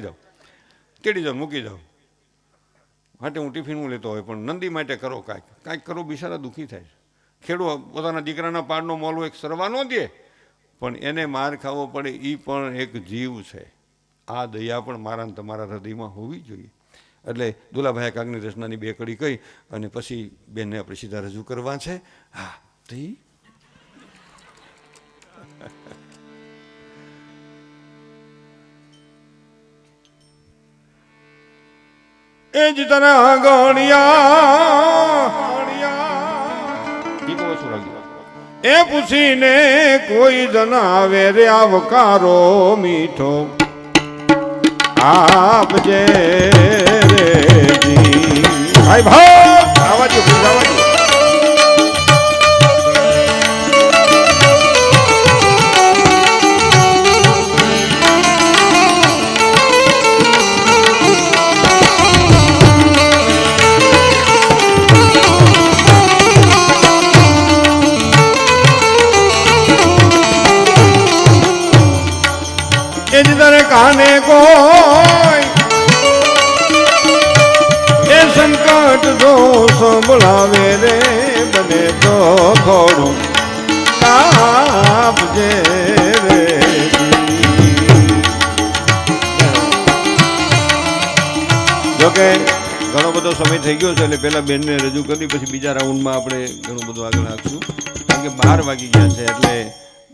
જાઓ તેડી દઉં, મૂકી દઉં. માટે હું ટિફિન હું લેતો હોય, પણ નંદી માટે કરો કાંઈક. કાંઈક કરો, બિચારા દુઃખી થાય છે. ખેડૂ પોતાના દીકરાના પાડનો મોલો એક સરવા ન દે, પણ એને માર ખાવો પડે એ પણ એક જીવ છે. આ દયા પણ મારા તમારા હૃદયમાં હોવી જોઈએ. એટલે દુલાભાઈ કાગની રચનાની બે કડી કહી, અને પછી બેનને આપણે સીધા રજૂ કરવા છે. હા તો એ જ તને ગણ્યા એ પૂછીને કોઈ જનાવે રે આવકારો મીઠો. આપજે રે જી. ભાઈ ભાઈ! કાને કોઈ? એ સંકટ જો સંભળાવે રે બને તો થોડું આપજે રે જોકે ઘણો બધો સમય થઈ ગયો છે એટલે પહેલાં બેનને રજૂ કરી પછી બીજા રાઉન્ડમાં આપણે ઘણું બધું આગળ રાખશું કારણ કે બાર વાગી ગયા છે એટલે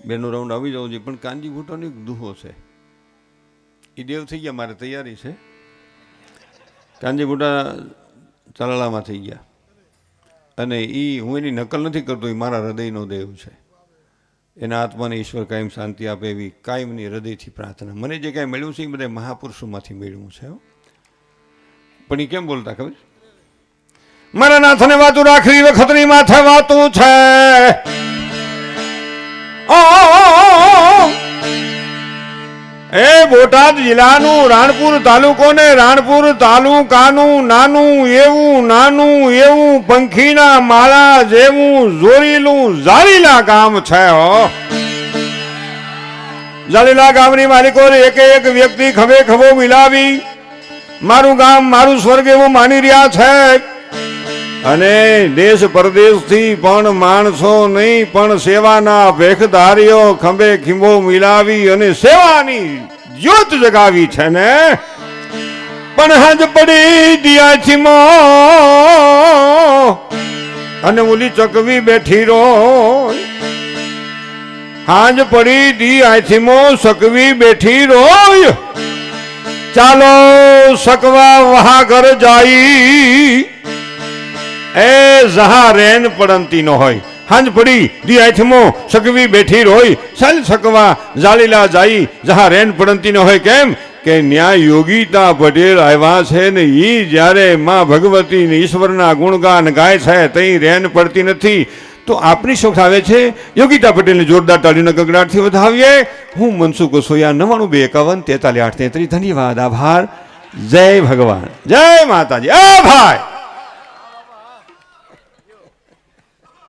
બેનનો રાઉન્ડ આવી જવું જોઈએ, પણ કાનજી ભૂટોની એક દુહો છે. એ દેવ થઈ ગયા, મારે તૈયારી છે. કાંજીગુડા બુટા થઈ ગયા. અને એ હું એની નકલ નથી કરતો એ મારા હૃદયનો દેવ છે. એના આત્માને ઈશ્વર કાયમ શાંતિ આપે એવી કાયમની હૃદયથી પ્રાર્થના. મને જે કાંઈ મળ્યું છે એ બધા મહાપુરુષોમાંથી મેળવ્યું છે પણ એ કેમ બોલતા ખબર? મારા નાથને વાતું રાખવી વખતની માથે વાતું છે. બોટાદ જિલ્લાનું, રાણપુર તાલુકો ને રાણપુર તાલુકાનું, નાનું એવું નાનું એવું, પંખીના માળા જેવું જોરીલું જાળીલા ગામ છે, હો. જાળીલા ગામની માલિકો એક એક વ્યક્તિ ખભે ખભો મિલાવી, મારું ગામ, મારું સ્વર્ગ એવું માની રહ્યા છે. અને દેશ પરદેશથી પણ માણસો નહીં, પણ સેવાના ભેખધારીઓ ખંભે ખીંભો મિલાવી અને સેવાની જ્યોત જગાવી છે ને? પણ હજ પડી દિયા છીમો અને ઓલી ચકવી બેઠી રો હાંજ પડી દી આથીમો સકવી બેઠી રોય. ચાલો સકવા વહાગર જાઈ એ જહા રેન પડંતી નો હોય. હાંજ પડી, દી આથમો સકવી બેઠી રોય. ચાલ સકવા જાલીલા જાઈ, જહા રેન પડંતી નો હોય કેમ? કે ન્યાય યોગીતા પટેલ આવ્યા છે ને ઈ જ્યારે માં ભગવતી ઈશ્વરના ગુણગાન ગાય છે, તઈ રેન પડતી નથી. તો આપની શોખ આવે છે? યોગીતા પટેલને જોરદાર તાળીના ગગડાટથી વધાવીએ. હું મનસુખ કસોયા નવાણું બે એકાવન, તેતાલીસ આઠ તેત્રીસ. ધન્યવાદ, આભાર. જય ભગવાન. જય માતાજી. આ ભાઈ!